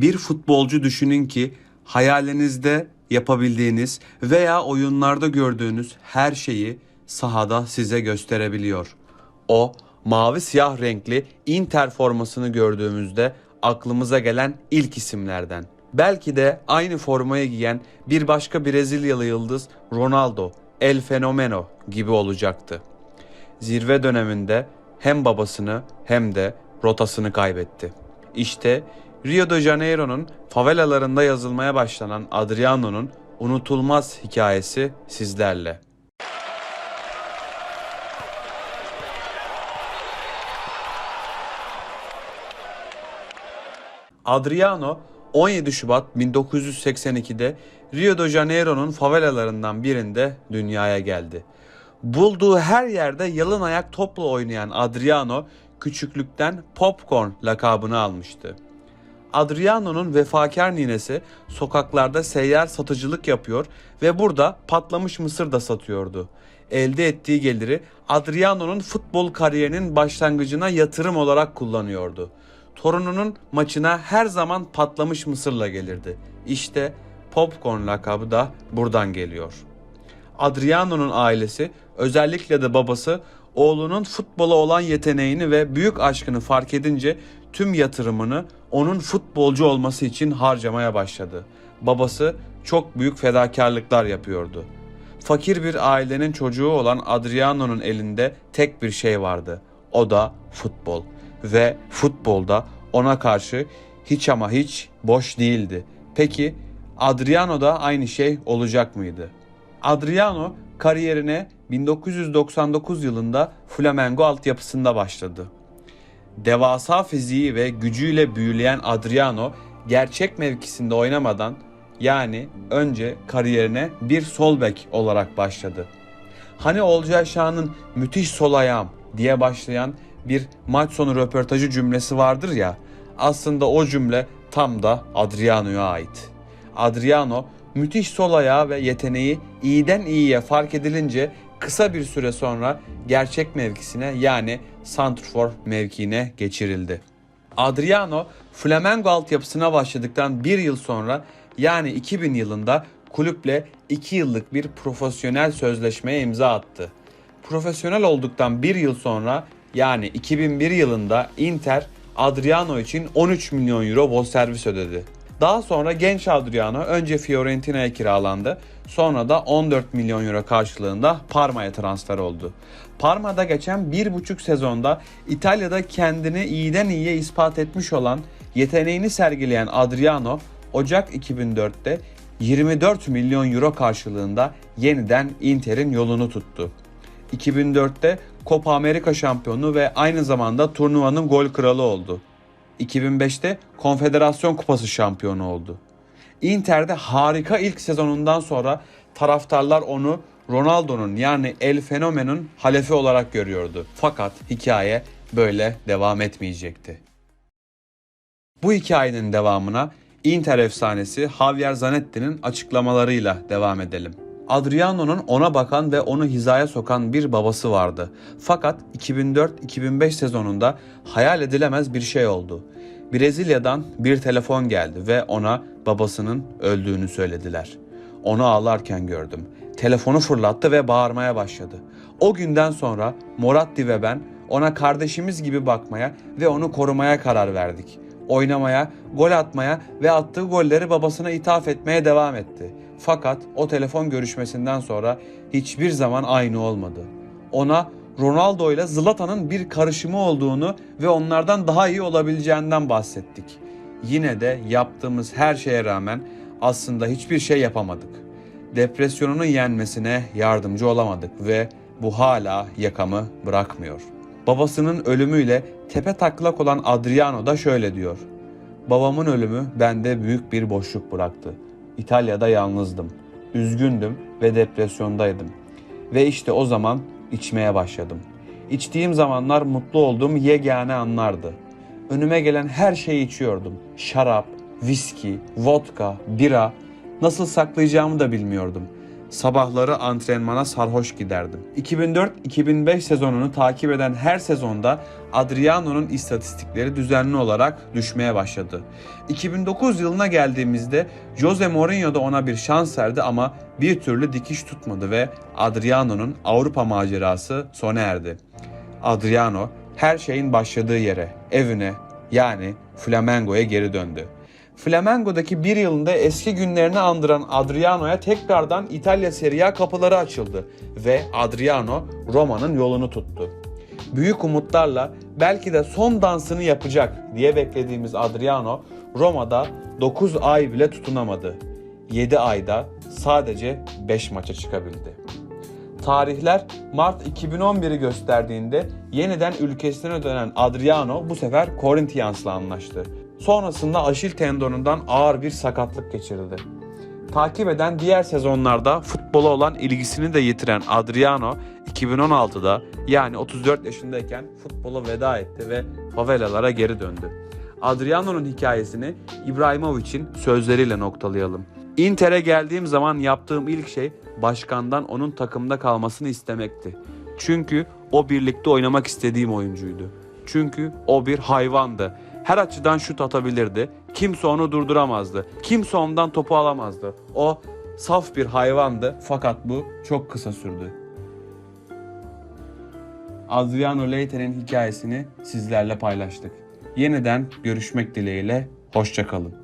Bir futbolcu düşünün ki hayalinizde yapabildiğiniz veya oyunlarda gördüğünüz her şeyi sahada size gösterebiliyor. O mavi siyah renkli Inter formasını gördüğümüzde aklımıza gelen ilk isimlerden. Belki de aynı formayı giyen bir başka Brezilyalı yıldız Ronaldo, El Fenomeno gibi olacaktı. Zirve döneminde hem babasını hem de rotasını kaybetti. İşte Rio de Janeiro'nun favelalarında yazılmaya başlanan Adriano'nun unutulmaz hikayesi sizlerle. Adriano 17 Şubat 1982'de Rio de Janeiro'nun favelalarından birinde dünyaya geldi. Bulduğu her yerde yalın ayak topla oynayan Adriano küçüklükten Popcorn lakabını almıştı. Adriano'nun vefakar ninesi sokaklarda seyyar satıcılık yapıyor ve burada patlamış mısır da satıyordu. Elde ettiği geliri Adriano'nun futbol kariyerinin başlangıcına yatırım olarak kullanıyordu. Torununun maçına her zaman patlamış mısırla gelirdi. İşte Popcorn lakabı da buradan geliyor. Adriano'nun ailesi özellikle de babası oğlunun futbola olan yeteneğini ve büyük aşkını fark edince tüm yatırımını onun futbolcu olması için harcamaya başladı. Babası çok büyük fedakarlıklar yapıyordu. Fakir bir ailenin çocuğu olan Adriano'nun elinde tek bir şey vardı. O da futbol. Ve futbolda ona karşı hiç ama hiç boş değildi. Peki Adriano da aynı şey olacak mıydı? Adriano kariyerine 1999 yılında Flamengo altyapısında başladı. Devasa fiziği ve gücüyle büyüleyen Adriano gerçek mevkisinde oynamadan yani önce kariyerine bir sol bek olarak başladı. Hani Olcay Şahan'ın müthiş sol ayağım diye başlayan bir maç sonu röportajı cümlesi vardır ya aslında o cümle tam da Adriano'ya ait. Adriano müthiş sol ayağı ve yeteneği iyiden iyiye fark edilince kısa bir süre sonra gerçek mevkisine yani santrfor mevkiine geçirildi. Adriano Flamengo altyapısına başladıktan bir yıl sonra yani 2000 yılında kulüple 2 yıllık bir profesyonel sözleşmeye imza attı. Profesyonel olduktan bir yıl sonra yani 2001 yılında Inter Adriano için 13 milyon euro bonservis ödedi. Daha sonra genç Adriano önce Fiorentina'ya kiralandı. Sonra da 14 milyon euro karşılığında Parma'ya transfer oldu. Parma'da geçen bir buçuk sezonda İtalya'da kendini iyiden iyiye ispat etmiş olan yeteneğini sergileyen Adriano Ocak 2004'te 24 milyon euro karşılığında yeniden Inter'in yolunu tuttu. 2004'te Copa Amerika şampiyonu ve aynı zamanda turnuvanın gol kralı oldu. 2005'te Konfederasyon Kupası şampiyonu oldu. Inter'de harika ilk sezonundan sonra taraftarlar onu Ronaldo'nun yani El Fenomen'in halefi olarak görüyordu. Fakat hikaye böyle devam etmeyecekti. Bu hikayenin devamına Inter efsanesi Javier Zanetti'nin açıklamalarıyla devam edelim. Adriano'nun ona bakan ve onu hizaya sokan bir babası vardı. Fakat 2004-2005 sezonunda hayal edilemez bir şey oldu. Brezilya'dan bir telefon geldi ve ona babasının öldüğünü söylediler. Onu ağlarken gördüm. Telefonu fırlattı ve bağırmaya başladı. O günden sonra Moratti ve ben ona kardeşimiz gibi bakmaya ve onu korumaya karar verdik. Oynamaya, gol atmaya ve attığı golleri babasına ithaf etmeye devam etti. Fakat o telefon görüşmesinden sonra hiçbir zaman aynı olmadı. Ona Ronaldo ile Zlatan'ın bir karışımı olduğunu ve onlardan daha iyi olabileceğinden bahsettik. Yine de yaptığımız her şeye rağmen aslında hiçbir şey yapamadık. Depresyonunu yenmesine yardımcı olamadık ve bu hala yakamı bırakmıyor. Babasının ölümüyle tepe taklak olan Adriano da şöyle diyor. Babamın ölümü bende büyük bir boşluk bıraktı. İtalya'da yalnızdım. Üzgündüm ve depresyondaydım. Ve işte o zaman içmeye başladım. İçtiğim zamanlar mutlu olduğum yegane anlardı. Önüme gelen her şeyi içiyordum. Şarap, viski, vodka, bira. Nasıl saklayacağımı da bilmiyordum. Sabahları antrenmana sarhoş giderdim. 2004-2005 sezonunu takip eden her sezonda Adriano'nun istatistikleri düzenli olarak düşmeye başladı. 2009 yılına geldiğimizde Jose Mourinho da ona bir şans verdi ama bir türlü dikiş tutmadı ve Adriano'nun Avrupa macerası sona erdi. Adriano her şeyin başladığı yere, evine yani Flamengo'ya geri döndü. Flamengo'daki bir yılında eski günlerini andıran Adriano'ya tekrardan İtalya Serie A kapıları açıldı ve Adriano Roma'nın yolunu tuttu. Büyük umutlarla belki de son dansını yapacak diye beklediğimiz Adriano Roma'da 9 ay bile tutunamadı. 7 ayda sadece 5 maça çıkabildi. Tarihler Mart 2011'i gösterdiğinde yeniden ülkesine dönen Adriano bu sefer Corinthians'la anlaştı. Sonrasında Aşil tendonundan ağır bir sakatlık geçirdi. Takip eden diğer sezonlarda futbola olan ilgisini de yitiren Adriano 2016'da yani 34 yaşındayken futbola veda etti ve favelalara geri döndü. Adriano'nun hikayesini İbrahimovic'in sözleriyle noktalayalım. Inter'e geldiğim zaman yaptığım ilk şey başkandan onun takımda kalmasını istemekti. Çünkü o birlikte oynamak istediğim oyuncuydu. Çünkü o bir hayvandı. Her açıdan şut atabilirdi. Kimse onu durduramazdı. Kimse ondan topu alamazdı. O saf bir hayvandı fakat bu çok kısa sürdü. Adriano Leite'nin hikayesini sizlerle paylaştık. Yeniden görüşmek dileğiyle, hoşçakalın.